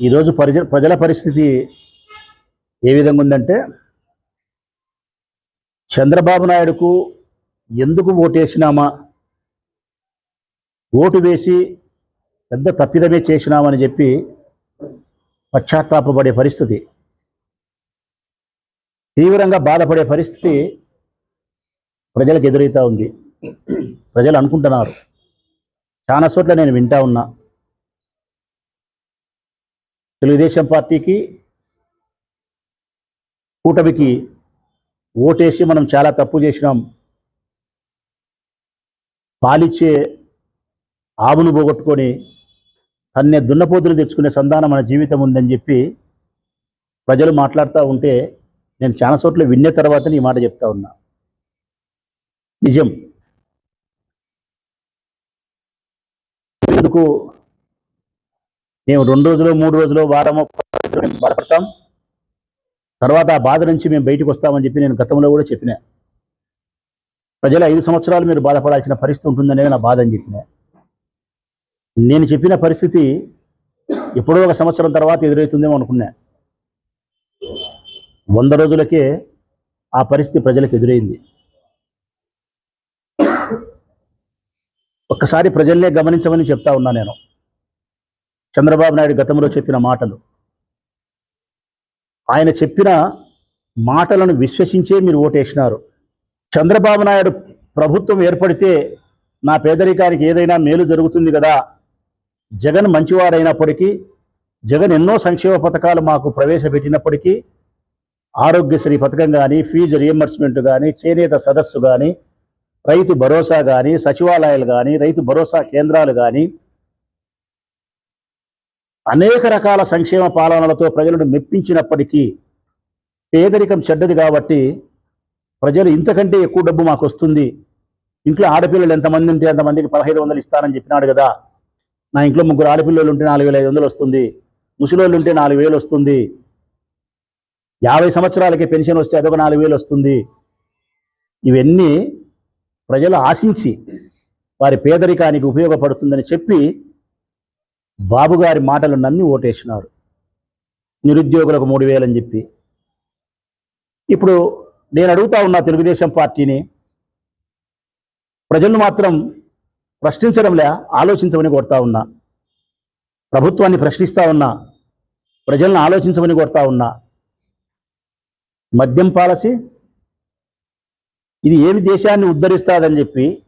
ఈరోజు పరిజ ప్రజల పరిస్థితి ఏ విధంగా ఉందంటే చంద్రబాబు నాయుడుకు ఎందుకు ఓటేసినామా? ఓటు వేసి పెద్ద తప్పిదమే చేసినామని చెప్పి పశ్చాత్తాపడే పరిస్థితి. తీవ్రంగా బాధపడే పరిస్థితి ప్రజలకు ఎదురవుతూ ఉంది. ప్రజలు అనుకుంటున్నారు. చాలా చోట్ల నేను వింటా ఉన్నా. తెలుగుదేశం పార్టీకి కూటమికి ఓటేసి మనం చాలా తప్పు చేసినాం. పాలిచ్చే ఆవును పోగొట్టుకొని తన్నే దున్నపోతులు తెచ్చుకునే సంధానం మన జీవితం ఉందని చెప్పి ప్రజలు మాట్లాడుతూ ఉంటే నేను చాలా చోట్ల విన్న తర్వాత ఈ మాట చెప్తా ఉన్నా. నిజం. ఎందుకు మేము రెండు రోజులు మూడు రోజులు వారం బాధపడతాం. తర్వాత ఆ బాధ నుంచి మేము బయటకు వస్తామని చెప్పి నేను గతంలో కూడా చెప్పిన. ప్రజల ఐదు సంవత్సరాలు మీరు బాధపడాల్సిన పరిస్థితి ఉంటుందనేది నా బాధ అని చెప్పిన. నేను చెప్పిన పరిస్థితి ఎప్పుడో ఒక సంవత్సరం తర్వాత ఎదురవుతుందేమో అనుకున్నా. వంద రోజులకే ఆ పరిస్థితి ప్రజలకు ఎదురైంది. ఒక్కసారి ప్రజల్నే గమనించమని చెప్తా ఉన్నా నేను. చంద్రబాబు నాయుడు గతంలో చెప్పిన మాటలు. ఆయన చెప్పిన మాటలను విశ్వసించే మీరు ఓటేసినారు. చంద్రబాబు నాయుడు ప్రభుత్వం ఏర్పడితే నా పేదరికానికి ఏదైనా మేలు జరుగుతుంది కదా? జగన్ మంచివాడైనప్పటికీ జగన్ ఎన్నో సంక్షేమ పథకాలు మాకు ప్రవేశపెట్టినప్పటికీ ఆరోగ్యశ్రీ పథకం కానీ ఫీజు రియంబర్స్మెంట్ కానీ చేనేత సదస్సు కానీ రైతు భరోసా కానీ సచివాలయాలు కానీ రైతు భరోసా కేంద్రాలు కానీ అనేక రకాల సంక్షేమ పాలనలతో ప్రజలను మెప్పించినప్పటికీ పేదరికం చెడ్డది కాబట్టి ప్రజలు ఇంతకంటే ఎక్కువ డబ్బు మాకు వస్తుంది. ఇంట్లో ఆడపిల్లలు ఎంతమంది ఉంటే అంతమందికి పదహైదు వందలు ఇస్తానని చెప్పినాడు కదా. నా ఇంట్లో ముగ్గురు ఆడపిల్లలు ఉంటే నాలుగు వేల ఐదు వందలు వస్తుంది. ముసలోళ్ళు ఉంటే నాలుగు వేలు వస్తుంది. యాభై సంవత్సరాలకి పెన్షన్ వస్తే అదొక నాలుగు వేలు వస్తుంది. ఇవన్నీ ప్రజలు ఆశించి వారి పేదరికానికి ఉపయోగపడుతుందని చెప్పి బాబు గారి మాటలు నమ్మి ఓటేసినారు. నిరుద్యోగులకు మూడు వేలని చెప్పి. ఇప్పుడు నేను అడుగుతా ఉన్న తెలుగుదేశం పార్టీని. ప్రజలను మాత్రం ప్రశ్నించడంలే ఆలోచించమని కోరుతా ఉన్నా. ప్రభుత్వాన్ని ప్రశ్నిస్తా ఉన్నా. ప్రజలను ఆలోచించమని కోరుతా ఉన్నా. మద్యం పాలసీ? ఇది ఏమి దేశాన్ని ఉద్ధరిస్తాదని చెప్పి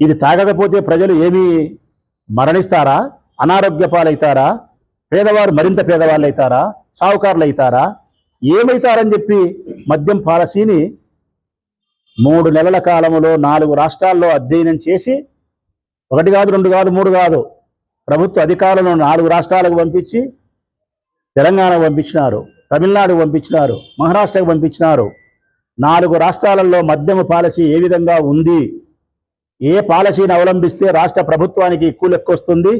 ఇది తాగకపోతే ప్రజలు ఏమి మరణిస్తారా? అనారోగ్య పాలవుతారా పేదవారు మరింత పేదవాళ్ళు అవుతారా సావుకారులు అవుతారా ఏమవుతారని చెప్పి మద్యం పాలసీని మూడు నెలల కాలంలో నాలుగు రాష్ట్రాల్లో అధ్యయనం చేసి ఒకటి కాదు రెండు కాదు మూడు కాదు ప్రభుత్వ అధికారులను నాలుగు రాష్ట్రాలకు పంపించి తెలంగాణకు పంపించినారు తమిళనాడుకు పంపించినారు మహారాష్ట్రకు పంపించినారు. నాలుగు రాష్ట్రాలలో మద్యము పాలసీ ఏ విధంగా ఉంది? ఏ పాలసీని అవలంబిస్తే రాష్ట్ర ప్రభుత్వానికి ఎక్కువ లెక్క వస్తుంది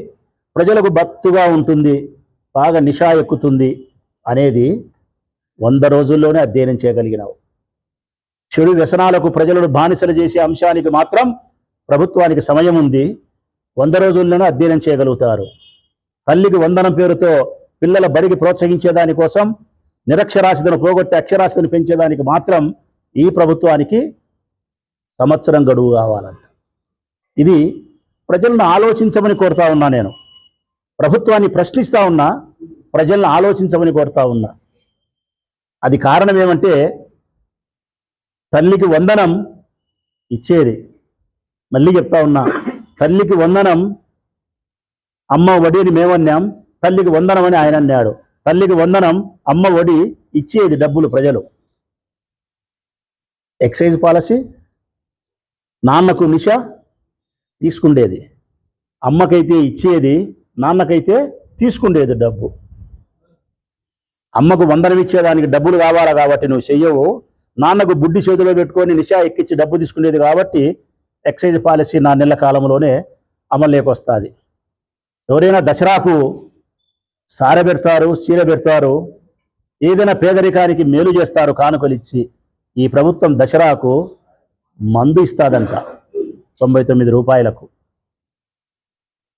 ప్రజలకు భక్తుగా ఉంటుంది బాగా నిషా ఎక్కుతుంది అనేది వంద రోజుల్లోనే అధ్యయనం చేయగలిగినావు. చెడు వ్యసనాలకు ప్రజలను బానిసలు చేసే అంశానికి మాత్రం ప్రభుత్వానికి సమయం ఉంది వంద రోజుల్లోనే అధ్యయనం చేయగలుగుతారు. తల్లికి వందనం పేరుతో పిల్లల బడికి ప్రోత్సహించేదాని కోసం నిరక్షరాస్యతను పోగొట్టి అక్షరాస్యతను పెంచేదానికి మాత్రం ఈ ప్రభుత్వానికి సంవత్సరం గడువు కావాలంట. ఇది ప్రజలను ఆలోచించమని కోరుతా ఉన్నా నేను. ప్రభుత్వాన్ని ప్రశ్నిస్తూ ఉన్నా ప్రజలను ఆలోచించమని కోరుతా ఉన్నా. అది కారణం ఏమంటే తల్లికి వందనం ఇచ్చేది. మళ్ళీ చెప్తా ఉన్నా తల్లికి వందనం అమ్మ వడి అని మేమన్నాం తల్లికి వందనం అని ఆయన అన్నాడు. తల్లికి వందనం అమ్మ వడి ఇచ్చేది డబ్బులు ప్రజలు. ఎక్సైజ్ పాలసీ నాన్నకు నిష తీసుకుండేది. అమ్మకైతే ఇచ్చేది నాన్నకైతే తీసుకుండేది డబ్బు. అమ్మకు వందరం ఇచ్చేదానికి డబ్బులు కావాలా కాబట్టి నువ్వు చెయ్యవు. నాన్నకు బుడ్డి చేతిలో పెట్టుకొని నిషా ఎక్కించి డబ్బు తీసుకునేది కాబట్టి ఎక్సైజ్ పాలసీ నా నెల కాలంలోనే అమల్లోకి వస్తుంది. ఎవరైనా దసరాకు సార పెడతారు చీర పెడతారు ఏదైనా పేదరికానికి మేలు చేస్తారు కానుకలిచ్చి ఈ ప్రభుత్వం దసరాకు మందు ఇస్తాదంట తొంభై తొమ్మిది రూపాయలకు.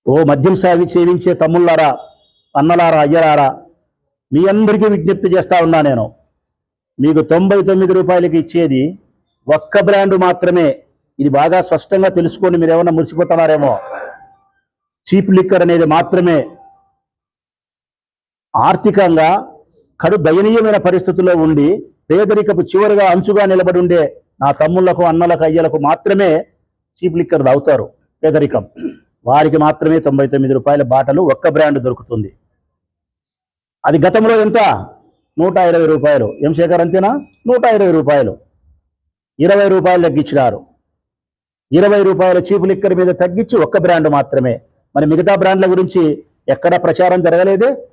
ఓ మద్యం సేవి సేవించే తమ్ముళ్ళారా అన్నలారా అయ్యలారా మీ అందరికీ విజ్ఞప్తి చేస్తా ఉన్నా నేను. మీకు తొంభై తొమ్మిది రూపాయలకి ఇచ్చేది ఒక్క బ్రాండ్ మాత్రమే. ఇది బాగా స్పష్టంగా తెలుసుకోండి మీరు ఏమన్నా మురిసిపోతున్నారేమో. చీప్ లిక్కర్ అనేది మాత్రమే. ఆర్థికంగా కడు దయనీయమైన పరిస్థితుల్లో ఉండి పేదరికపు చివరిగా అంచుగా నిలబడి ఉండే నా తమ్ముళ్ళకు అన్నలకు అయ్యలకు మాత్రమే చీప్ లిక్కర్ తాగుతారు పేదరికం. వారికి మాత్రమే తొంభై తొమ్మిది రూపాయల బాటలు ఒక్క బ్రాండ్ దొరుకుతుంది. అది గతంలో ఎంత? నూట ఇరవై రూపాయలు. ఎం శేఖర్ అంతేనా? నూట ఇరవై రూపాయలు. ఇరవై రూపాయలు తగ్గించినారు. ఇరవై రూపాయల చీపు లిక్కర్ మీద తగ్గించి ఒక్క బ్రాండ్ మాత్రమే. మరి మిగతా బ్రాండ్ల గురించి ఎక్కడ ప్రచారం జరగలేదే?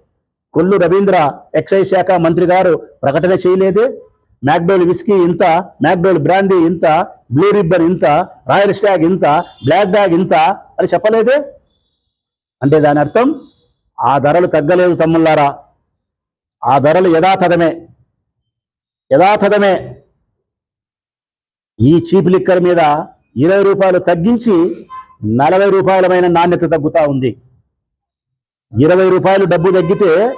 కొల్లు రవీంద్ర ఎక్సైజ్ శాఖ మంత్రి గారు ప్రకటన చేయలేదే? మ్యాక్డోల్ విస్కీ ఇంత మ్యాక్డోల్ బ్రాండీ ఇంత బ్లూ రిబ్బర్ ఇంత రాయల్ స్టాగ్ ఇంత బ్లాక్ డాగ్ ఇంత అని చెప్పలేదే? అంటే దాని అర్థం ఆ ధరలు తగ్గలేదు తమ్ముళ్ళారా? ఆ ధరలు యథాతథమే. యథాతథమే. ఈ చీప్ లిక్కర్ మీద ఇరవై రూపాయలు తగ్గించి నలభై రూపాయలమైన నాణ్యత తగ్గుతూ ఉంది. ఇరవై రూపాయలు డబ్బు తగ్గితే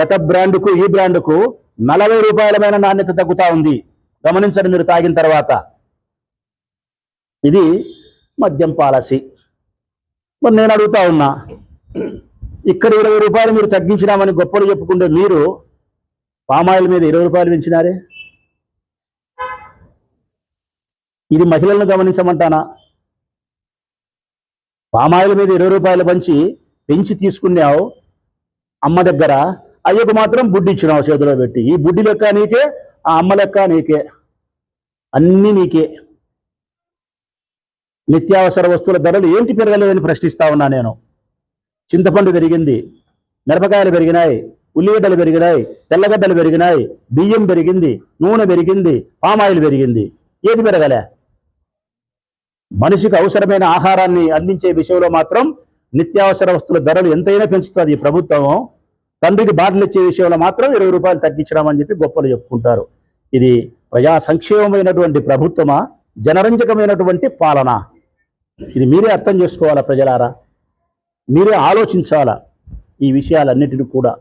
గత బ్రాండ్కు ఈ బ్రాండ్కు నలభై రూపాయలమైన నాణ్యత తగ్గుతా ఉంది. గమనించండి మీరు తాగిన తర్వాత. ఇది మద్యం పాలసీ. మరి నేను అడుగుతా ఉన్నా ఇక్కడ ఇరవై రూపాయలు మీరు తగ్గించినామని గొప్పలు చెప్పుకుంటే మీరు పామాయిల్ మీద ఇరవై రూపాయలు పెంచినారే? ఇది మహిళలను గమనించమంటానా? పామాయిల్ మీద ఇరవై రూపాయలు పంచి పెంచి తీసుకున్నావు అమ్మ దగ్గర అయ్యకు మాత్రం బుడ్డి ఇచ్చినావు చేతిలో పెట్టి. ఈ బుడ్డి లెక్క నీకే ఆ అమ్మ లెక్క నీకే. అన్నీ నీకే. నిత్యావసర వస్తువుల ధరలు ఏంటి పెరగలేదని ప్రశ్నిస్తా ఉన్నా నేను. చింతపండు పెరిగింది మిరపకాయలు పెరిగినాయి ఉల్లిగడ్డలు పెరిగినాయి తెల్లగడ్డలు పెరిగినాయి బియ్యం పెరిగింది నూనె పెరిగింది పామాయిల్ పెరిగింది. ఏది పెరగలే? మనిషికి అవసరమైన ఆహారాన్ని అందించే విషయంలో మాత్రం నిత్యావసర వస్తువుల ధరలు ఎంతైనా పెంచుతుంది ఈ ప్రభుత్వం తండ్రికి బాటలు ఇచ్చే విషయంలో మాత్రం ఇరవై రూపాయలు తగ్గించడం చెప్పి గొప్పలు చెప్పుకుంటారు. ఇది ప్రజా సంక్షేమమైనటువంటి ప్రభుత్వమా? జనరంజకమైనటువంటి పాలన? ఇది మీరే అర్థం చేసుకోవాలా ప్రజలారా? మీరే ఆలోచించాలా? ఈ విషయాలన్నిటిని కూడా